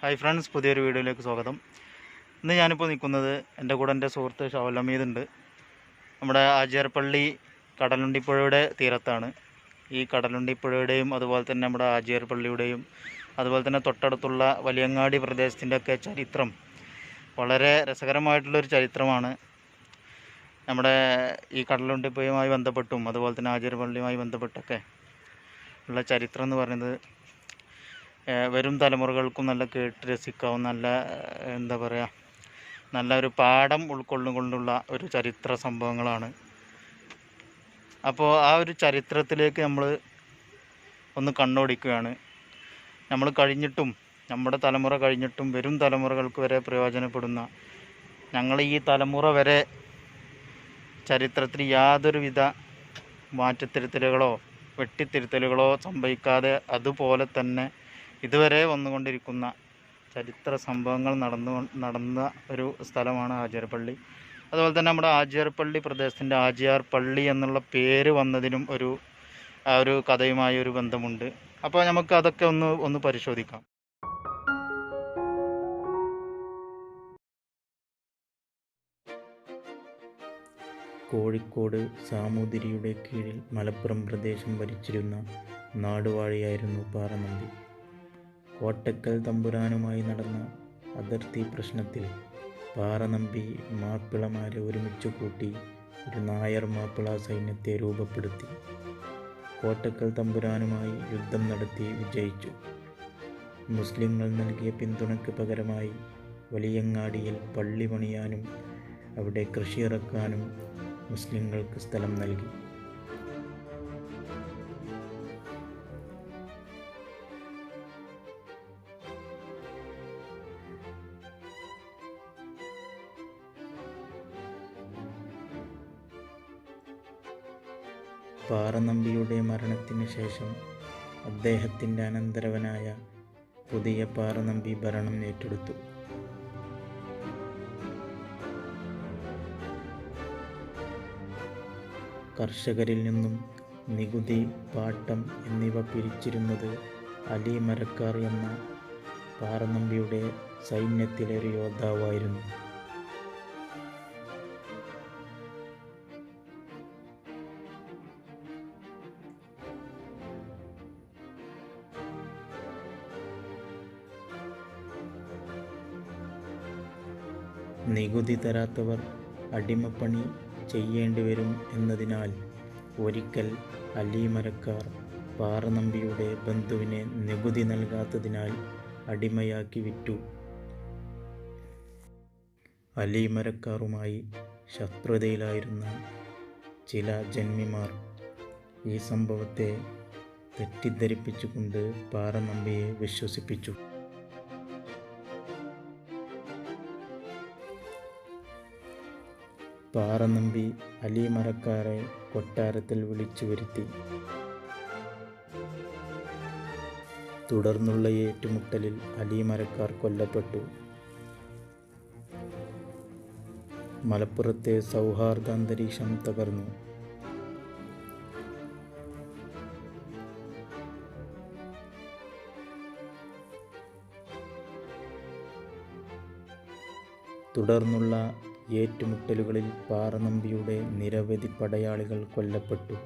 Hi friends പുതിയൊരു വീഡിയോയിലേക്ക് സ്വാഗതം. ഇന്ന് ഞാനിപ്പോൾ നിൽക്കുന്നത് എന്റെ കൂടെ എന്റെ സുഹൃത്ത് ഷവലമീദ് ഉണ്ട്. നമ്മുടെ ആചാർപ്പള്ളി കടലുണ്ടിപ്പുഴയുടെ തീരത്താണ്. ഈ കടലുണ്ടിപ്പുഴയുടെയും അതുപോലെ തന്നെ നമ്മുടെ ആചാർപ്പള്ളിയുടെയും അതുപോലെ തന്നെ തൊട്ടടുത്തുള്ള വലിയങ്ങാടി പ്രദേശത്തിന്റെയൊക്കെ ചരിത്രം വളരെ രസകരമായിട്ടുള്ളൊരു ചരിത്രമാണ്. നമ്മുടെ ഈ കടലുണ്ടിപ്പുഴയുമായി ബന്ധപ്പെട്ടും അതുപോലെ തന്നെ ആചിയർപ്പള്ളിയുമായി ബന്ധപ്പെട്ടൊക്കെ ഉള്ള ചരിത്രം എന്ന് പറയുന്നത് വരും തലമുറകൾക്കും നല്ല കേട്ട് രസിക്കാവും നല്ല എന്താ പറയുക നല്ലൊരു പാഠം ഉൾക്കൊള്ളുകൊണ്ടുള്ള ഒരു ചരിത്ര സംഭവങ്ങളാണ്. അപ്പോൾ ആ ഒരു ചരിത്രത്തിലേക്ക് നമ്മൾ ഒന്ന് കണ്ണോടിക്കുകയാണ്. നമ്മൾ കഴിഞ്ഞിട്ടും നമ്മുടെ തലമുറ കഴിഞ്ഞിട്ടും വരും തലമുറകൾക്ക് വരെ പ്രയോജനപ്പെടുന്ന ഞങ്ങൾ ഈ തലമുറ വരെ ചരിത്രത്തിൽ യാതൊരുവിധ മാറ്റത്തിരുത്തലുകളോ വെട്ടിത്തിരുത്തലുകളോ സംഭവിക്കാതെ അതുപോലെ തന്നെ ഇതുവരെ വന്നുകൊണ്ടിരിക്കുന്ന ചരിത്ര സംഭവങ്ങൾ നടന്നു നടന്ന ഒരു സ്ഥലമാണ് ആചാരപ്പള്ളി. അതുപോലെ തന്നെ നമ്മുടെ ആചാരപ്പള്ളി പ്രദേശത്തിന്റെ ആചാർ പള്ളി എന്നുള്ള പേര് വന്നതിനും ഒരു ആ ഒരു കഥയുമായി ഒരു ബന്ധമുണ്ട്. അപ്പോൾ നമുക്ക് അതൊക്കെ ഒന്ന് ഒന്ന് പരിശോധിക്കാം. കോഴിക്കോട് സാമൂതിരിയുടെ കീഴിൽ മലപ്പുറം പ്രദേശം ഭരിച്ചിരുന്ന നാടുവാഴിയായിരുന്നു പാറനമ്പി കോട്ടക്കൽ തമ്പുരാനുമായി നടന്ന അതിർത്തി പ്രശ്നത്തിൽ പാറനമ്പി മാപ്പിളമാരെ ഒരുമിച്ച് കൂട്ടി ഒരു നായർ മാപ്പിള സൈന്യത്തെ രൂപപ്പെടുത്തി. കോട്ടക്കൽ തമ്പുരാനുമായി യുദ്ധം നടത്തി വിജയിച്ചു. മുസ്ലിങ്ങൾ നൽകിയ പിന്തുണയ്ക്ക് പകരമായി വലിയങ്ങാടിയിൽ പള്ളി പണിയാനും അവിടെ കൃഷിയിറക്കാനും മുസ്ലിങ്ങൾക്ക് സ്ഥലം നൽകി. പാറനമ്പിയുടെ മരണത്തിന് ശേഷം അദ്ദേഹത്തിന്റെ അനന്തരവനായ പുതിയ പാറനമ്പി ഭരണം ഏറ്റെടുത്തു. കർഷകരിൽ നിന്നും നികുതി പാട്ടം എന്നിവ പിരിച്ചിരുന്നത് അലി മരക്കാർ എന്ന പാറനമ്പിയുടെ സൈന്യത്തിലെ ഒരു യോദ്ധാവായിരുന്നു. നികുതി തരാത്തവർ അടിമപ്പണി ചെയ്യേണ്ടി വരും എന്നതിനാൽ ഒരിക്കൽ അലിമരക്കാർ പാറനമ്പിയുടെ ബന്ധുവിനെ നികുതി നൽകാത്തതിനാൽ അടിമയാക്കി വിറ്റു. അലിമരക്കാറുമായി ശത്രുതയിലായിരുന്ന ചില ജന്മിമാർ ഈ സംഭവത്തെ തെറ്റിദ്ധരിപ്പിച്ചുകൊണ്ട് പാറനമ്പിയെ വിശ്വസിപ്പിച്ചു. പാറനമ്പി അലിമരക്കാരെ കൊട്ടാരത്തിൽ വിളിച്ചു വരുത്തി. തുടർന്നുള്ള ഏറ്റുമുട്ടലിൽ അലിമരക്കാർ കൊല്ലപ്പെട്ടു. മലപ്പുറത്തെ സൗഹാർദ്ദ അന്തരീക്ഷം തകർന്നു. തുടർന്നുള്ള ഏറ്റുമുട്ടലുകളിൽ പാറനമ്പിയുടെ നിരവധി പടയാളികൾ കൊല്ലപ്പെട്ടു.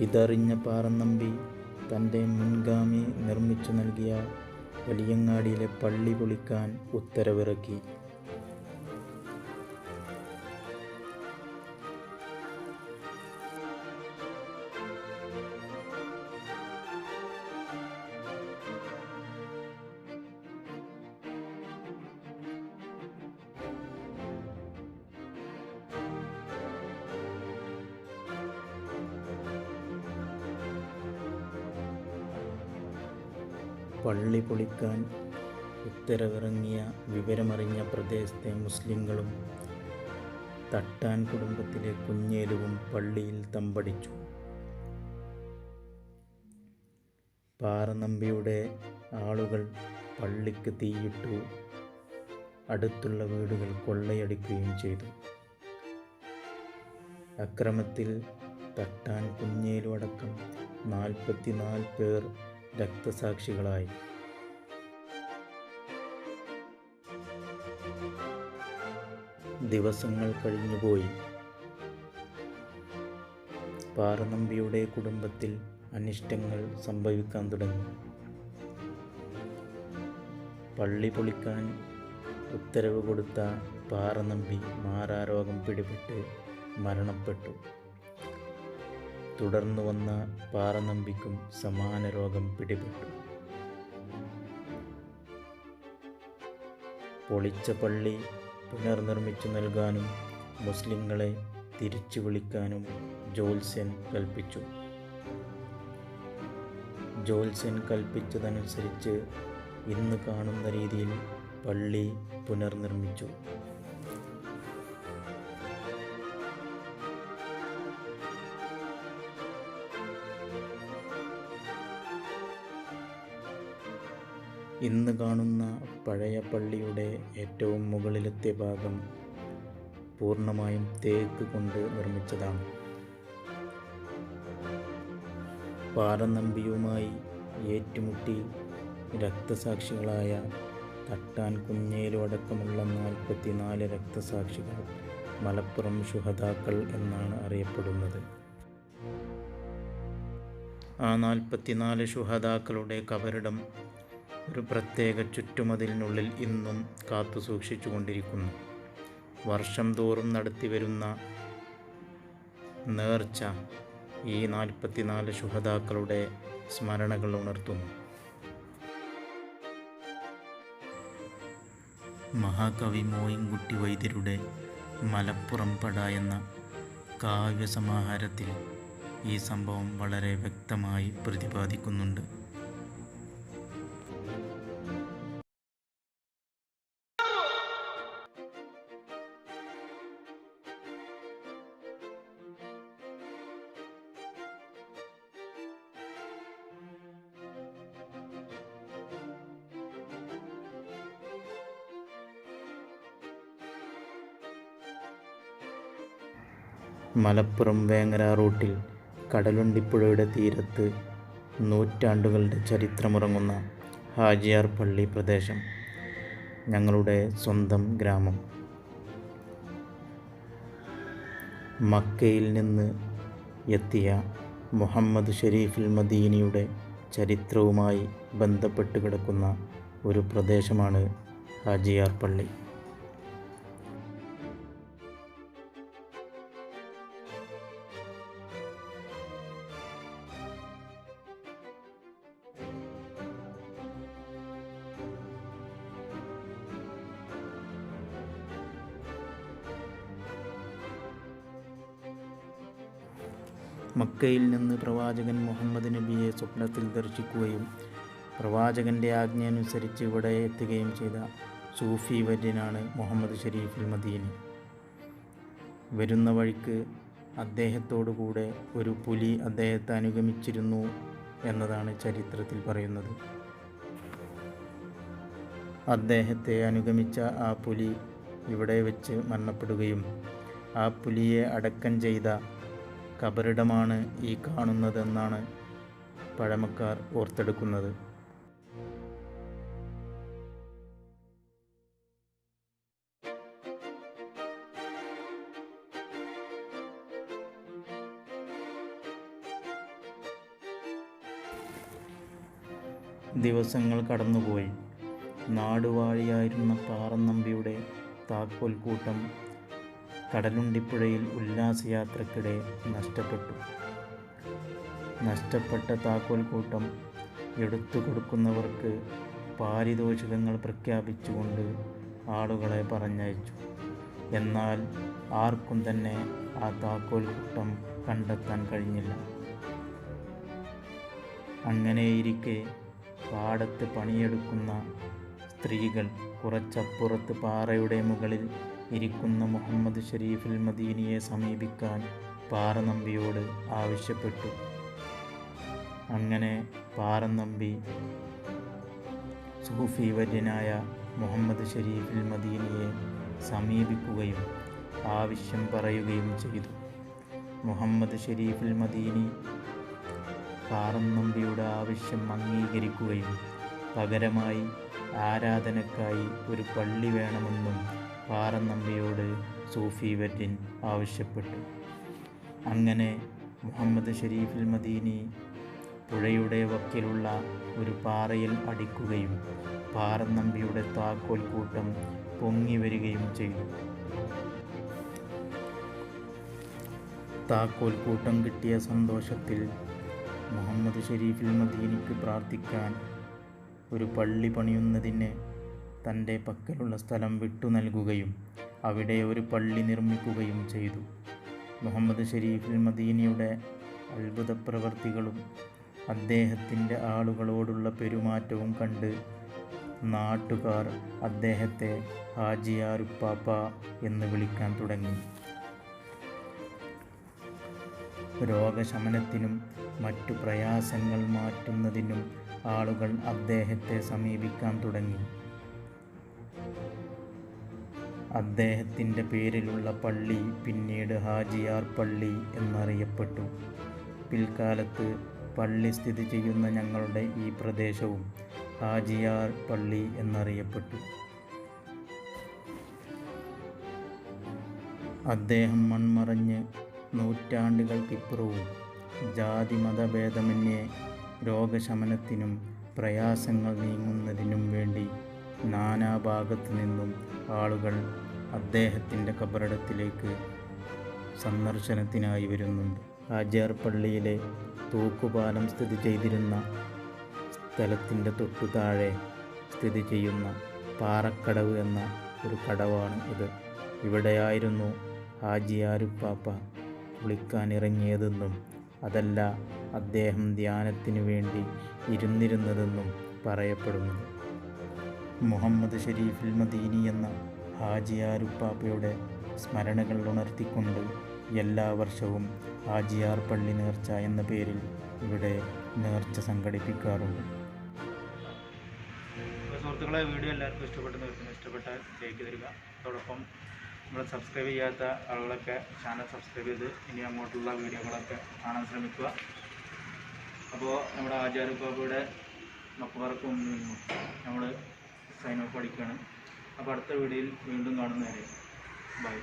ഇതറിഞ്ഞ പാറനമ്പി തന്റെ മുൻഗാമി നിർമ്മിച്ചു നൽകിയ വലിയങ്ങാടിയിലെ പള്ളി പൊളിക്കാൻ ഉത്തരവിറക്കി. പള്ളി പൊളിക്കാൻ ഉത്തരവിറങ്ങിയ വിവരമറിഞ്ഞ പ്രദേശത്തെ മുസ്ലിങ്ങളും തട്ടാൻ കുടുംബത്തിലെ കുഞ്ഞേലുവും പള്ളിയിൽ തമ്പടിച്ചു. പാറനമ്പിയുടെ ആളുകൾ പള്ളിക്ക് തീയിട്ടു അടുത്തുള്ള വീടുകൾ കൊള്ളയടിക്കുകയും ചെയ്തു. അക്രമത്തിൽ തട്ടാൻ കുഞ്ഞേലു അടക്കം നാൽപ്പത്തിനാല് പേർ രക്തസാക്ഷികളായി. ദിവസങ്ങൾ കഴിഞ്ഞുപോയി. പാറനമ്പിയുടെ കുടുംബത്തിൽ അനിഷ്ടങ്ങൾ സംഭവിക്കാൻ തുടങ്ങി. പള്ളി പൊളിക്കാൻ ഉത്തരവ് കൊടുത്ത പാറനമ്പി മാറാരോഗം പിടിപെട്ട് മരണപ്പെട്ടു. തുടർന്നു വന്ന പാറനമ്പിക്കും സമാന രോഗം പിടിപെട്ടു. പൊളിച്ച പള്ളി പുനർനിർമ്മിച്ചു നൽകാനും മുസ്ലിങ്ങളെ തിരിച്ചു വിളിക്കാനും ജോത്സ്യൻ കൽപ്പിച്ചു. ജോത്സ്യൻ കൽപ്പിച്ചതനുസരിച്ച് ഇന്ന് കാണുന്ന രീതിയിൽ പള്ളി പുനർനിർമ്മിച്ചു. ഇന്ന് കാണുന്ന പഴയ പള്ളിയുടെ ഏറ്റവും മുകളിലത്തെ ഭാഗം പൂർണമായും തേക്ക് കൊണ്ട് നിർമ്മിച്ചതാണ്. പാറനമ്പിയുമായി ഏറ്റുമുട്ടി രക്തസാക്ഷികളായ തട്ടാൻ കുഞ്ഞേലു അടക്കമുള്ള നാൽപ്പത്തിനാല് രക്തസാക്ഷികൾ മലപ്പുറം ശുഹതാക്കൾ എന്നാണ് അറിയപ്പെടുന്നത്. ആ നാൽപ്പത്തിനാല് ശുഹതാക്കളുടെ കബറിടം ഒരു പ്രത്യേക ചുറ്റുമതിലിനുള്ളിൽ ഇന്നും കാത്തു സൂക്ഷിച്ചുകൊണ്ടിരിക്കുന്നു. വർഷം തോറും നടത്തിവരുന്ന നേർച്ച ഈ നാൽപ്പത്തിനാല് ശുഹതാക്കളുടെ സ്മരണകൾ ഉണർത്തുന്നു. മഹാകവി മോയിൻകുട്ടി വൈദ്യരുടെ മലപ്പുറം പട എന്ന കാവ്യസമാഹാരത്തിൽ ഈ സംഭവം വളരെ വ്യക്തമായി പ്രതിപാദിക്കുന്നുണ്ട്. മലപ്പുറം വേങ്ങര റൂട്ടിൽ കടലുണ്ടിപ്പുഴയുടെ തീരത്ത് നൂറ്റാണ്ടുകളുടെ ചരിത്രമുറങ്ങുന്ന ഹാജിയാർ പള്ളി പ്രദേശം ഞങ്ങളുടെ സ്വന്തം ഗ്രാമം. മക്കയിൽ നിന്ന് എത്തിയ മുഹമ്മദ് ഷെരീഫിൽ മദീനിയുടെ ചരിത്രവുമായി ബന്ധപ്പെട്ട് കിടക്കുന്ന ഒരു പ്രദേശമാണ് ഹാജിയാർ പള്ളി. മക്കയിൽ നിന്ന് പ്രവാചകൻ മുഹമ്മദ് നബിയെ സ്വപ്നത്തിൽ ദർശിക്കുകയും പ്രവാചകന്റെ ആജ്ഞയനുസരിച്ച് ഇവിടെ എത്തുകയും ചെയ്ത സൂഫി വര്യനാണ് മുഹമ്മദ് ഷരീഫുൽ മദീനി. വരുന്ന വഴിക്ക് അദ്ദേഹത്തോടു കൂടെ ഒരു പുലി അദ്ദേഹത്തെ അനുഗമിച്ചിരുന്നു എന്നതാണ് ചരിത്രത്തിൽ പറയുന്നത്. അദ്ദേഹത്തെ അനുഗമിച്ച ആ പുലി ഇവിടെ വെച്ച് മരണപ്പെടുകയും ആ പുലിയെ അടക്കം ചെയ്ത കബറിടമാണ് ഈ കാണുന്നതെന്നാണ് പഴമക്കാർ ഓർത്തെടുക്കുന്നത്. ദിവസങ്ങൾ കടന്നുപോയി. നാടുവാഴിയായിരുന്ന പാറന്നമ്പിയുടെ താക്കോൽ കൂട്ടം കടലുണ്ടിപ്പുഴയിൽ ഉല്ലാസയാത്രക്കിടെ നഷ്ടപ്പെട്ടു. നഷ്ടപ്പെട്ട താക്കോൽ കൂട്ടം എടുത്തു കൊടുക്കുന്നവർക്ക് പാരിതോഷികങ്ങൾ പ്രഖ്യാപിച്ചുകൊണ്ട് ആളുകളെ പറഞ്ഞയച്ചു. എന്നാൽ ആർക്കും തന്നെ ആ താക്കോൽ കൂട്ടം കണ്ടെത്താൻ കഴിഞ്ഞില്ല. അങ്ങനെയിരിക്കെ പാടത്ത് പണിയെടുക്കുന്ന സ്ത്രീകൾ കുറച്ചപ്പുറത്ത് പാറയുടെ മുകളിൽ ഇരിക്കുന്ന മുഹമ്മദ് ഷരീഫിൽ മദീനിയെ സമീപിക്കാൻ പാറനമ്പിയോട് ആവശ്യപ്പെട്ടു. അങ്ങനെ പാറനമ്പി സൂഫി വര്യനായ മുഹമ്മദ് ഷരീഫിൽ മദീനിയെ സമീപിക്കുകയും ആവശ്യം പറയുകയും ചെയ്തു. മുഹമ്മദ് ഷരീഫിൽ മദീനി പാറന്നമ്പിയുടെ ആവശ്യം അംഗീകരിക്കുകയും പകരമായി ആരാധനക്കായി ഒരു പള്ളി വേണമെന്നും പാറന്നമ്പിയോട് സൂഫി വെറ്റിൻ ആവശ്യപ്പെട്ടു. അങ്ങനെ മുഹമ്മദ് ഷരീഫിൽ മദീനി പുഴയുടെ വക്കിലുള്ള ഒരു പാറയിൽ അടിക്കുകയും പാറന്നമ്പിയുടെ താക്കോൽ കൂട്ടം പൊങ്ങി വരികയും ചെയ്തു. താക്കോൽ കൂട്ടം കിട്ടിയ സന്തോഷത്തിൽ മുഹമ്മദ് ഷരീഫിൽ മദീനിക്ക് പ്രാർത്ഥിക്കാൻ ഒരു പള്ളി പണിയുന്നതിന് തന്റെ പക്കലുള്ള സ്ഥലം വിട്ടു നൽകുകയും അവിടെ ഒരു പള്ളി നിർമ്മിക്കുകയും ചെയ്തു. മുഹമ്മദ് ഷരീഫിൽ മദീനിയുടെ അത്ഭുത പ്രവർത്തികളും അദ്ദേഹത്തിന്റെ ആളുകളോടുള്ള പെരുമാറ്റവും കണ്ട് നാട്ടുകാർ അദ്ദേഹത്തെ ഹാജിയാറുപ്പാപ്പ എന്ന് വിളിക്കാൻ തുടങ്ങി. രോഗശമനത്തിനും മറ്റു പ്രയാസങ്ങൾ മാറ്റുന്നതിനും ആളുകൾ അദ്ദേഹത്തെ സമീപിക്കാൻ തുടങ്ങി. അദ്ദേഹത്തിന്റെ പേരിലുള്ള പള്ളി പിന്നീട് ഹാജിയാർ പള്ളി എന്നറിയപ്പെട്ടു. പിൽക്കാലത്ത് പള്ളി സ്ഥിതി ചെയ്യുന്ന ഞങ്ങളുടെ ഈ പ്രദേശവും ഹാജിയാർ പള്ളി എന്നറിയപ്പെട്ടു. അദ്ദേഹം മൺമറഞ്ഞ് നൂറ്റാണ്ടുകൾക്കിപ്പുറവും ജാതി മതഭേദമന്യേ രോഗശമനത്തിനും പ്രയാസങ്ങൾ നീങ്ങുന്നതിനും വേണ്ടി നാനാഭാഗത്തു നിന്നും ആളുകൾ അദ്ദേഹത്തിന്റെ കബറിടത്തിലേക്ക് സന്ദർശനത്തിനായി വരുന്നുണ്ട് ഹാജിയാർ പള്ളിയിലെ തൂക്കുപാലം സ്ഥിതി ചെയ്തിരുന്ന സ്ഥലത്തിന്റെ തൊട്ടു താഴെ സ്ഥിതി ചെയ്യുന്ന പാറക്കടവ് എന്ന ഒരു കടവാണ് ഇത്. ഇവിടെയായിരുന്നു ഹാജിയാരുപ്പാപ്പ കുളിക്കാനിറങ്ങിയതെന്നും അതല്ല അദ്ദേഹം ധ്യാനത്തിനു വേണ്ടി ഇരുന്നിരുന്നതെന്നും പറയപ്പെടുന്നത് മുഹമ്മദ് ഷെരീഫിൽ മദീനി എന്ന ഹാജിയാരുപ്പാപ്പയുടെ സ്മരണകൾ ഉണർത്തിക്കൊണ്ട് എല്ലാ വർഷവും ഹാജിയാർ പള്ളി നേർച്ച എന്ന പേരിൽ ഇവിടെ നേർച്ച സംഘടിപ്പിക്കാറുണ്ട്. സുഹൃത്തുക്കളെ വീഡിയോ എല്ലാവർക്കും ഇഷ്ടപ്പെട്ടെന്ന് വെച്ചാൽ ഇഷ്ടപ്പെട്ട ലൈക്ക് തരിക. അതോടൊപ്പം നമ്മൾ സബ്സ്ക്രൈബ് ചെയ്യാത്ത ആളുകളൊക്കെ ചാനൽ സബ്സ്ക്രൈബ് ചെയ്ത് ഇനി അങ്ങോട്ടുള്ള വീഡിയോകളൊക്കെ കാണാൻ ശ്രമിക്കുക. അപ്പോൾ നമ്മുടെ ആചാര്യപ്പാപ്പയുടെ മക്കുമാർക്കും നമ്മൾ സൈൻ ഓഫ് അടിക്കുകയാണ്. അപ്പോൾ അടുത്ത വീഡിയോയിൽ വീണ്ടും കാണുന്നവരെ. ബൈ